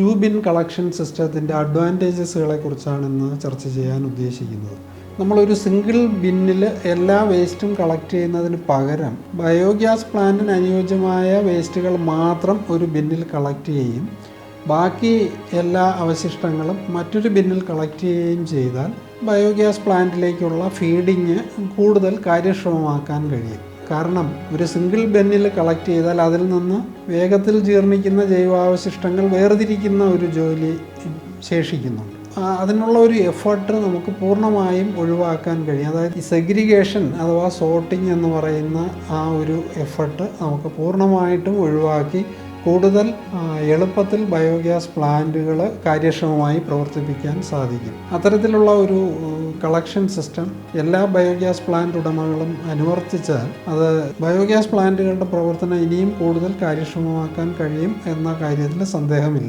To bin collection സിസ്റ്റത്തിന്റെ അഡ്വാന്റേജസുകളെ കുറിച്ചാണ് ഇന്ന് ചർച്ച ചെയ്യാൻ ഉദ്ദേശിക്കുന്നത്. നമ്മളൊരു സിംഗിൾ ബിന്നിൽ എല്ലാ വേസ്റ്റും കളക്ട് ചെയ്യുന്നതിന് പകരം ബയോഗ്യാസ് പ്ലാന്റിന് അനുയോജ്യമായ വേസ്റ്റുകൾ മാത്രം ഒരു ബിന്നിൽ കളക്ട് ചെയ്യും ബാക്കി എല്ലാ അവശിഷ്ടങ്ങളും മറ്റൊരു ബിന്നിൽ കളക്ട് ചെയ്യുകയും ചെയ്താൽ ബയോഗ്യാസ് പ്ലാന്റിലേക്കുള്ള ഫീഡിങ് കൂടുതൽ കാര്യക്ഷമമാക്കാൻ കഴിയും. കാരണം ഒരു സിംഗിൾ ബെന്നിൽ കളക്ട് ചെയ്താൽ അതിൽ നിന്ന് വേഗത്തിൽ ജീർണിക്കുന്ന ജൈവാവശിഷ്ടങ്ങൾ വേർതിരിക്കുന്ന ഒരു ജോലി ശേഷിക്കുന്നുണ്ട്. അതിനുള്ള ഒരു എഫേർട്ട് നമുക്ക് പൂർണമായും ഒഴിവാക്കാൻ കഴിയും. അതായത് ഈ സെഗ്രിഗേഷൻ അഥവാ സോർട്ടിംഗ് എന്ന് പറയുന്ന ആ ഒരു എഫേർട്ട് നമുക്ക് പൂർണമായിട്ടും ഒഴിവാക്കി കൂടുതൽ എളുപ്പത്തിൽ ബയോഗ്യാസ് പ്ലാന്റുകൾ കാര്യക്ഷമമായി പ്രവർത്തിപ്പിക്കാൻ സാധിക്കും. അത്തരത്തിലുള്ള ഒരു കളക്ഷൻ സിസ്റ്റം എല്ലാ ബയോഗ്യാസ് പ്ലാന്റ് ഉടമകളും അനുവർത്തിച്ചാൽ അത് ബയോഗ്യാസ് പ്ലാന്റുകളുടെ പ്രവർത്തനം ഇനിയും കൂടുതൽ കാര്യക്ഷമമാക്കാൻ കഴിയും എന്ന കാര്യത്തിൽ സന്ദേഹമില്ല.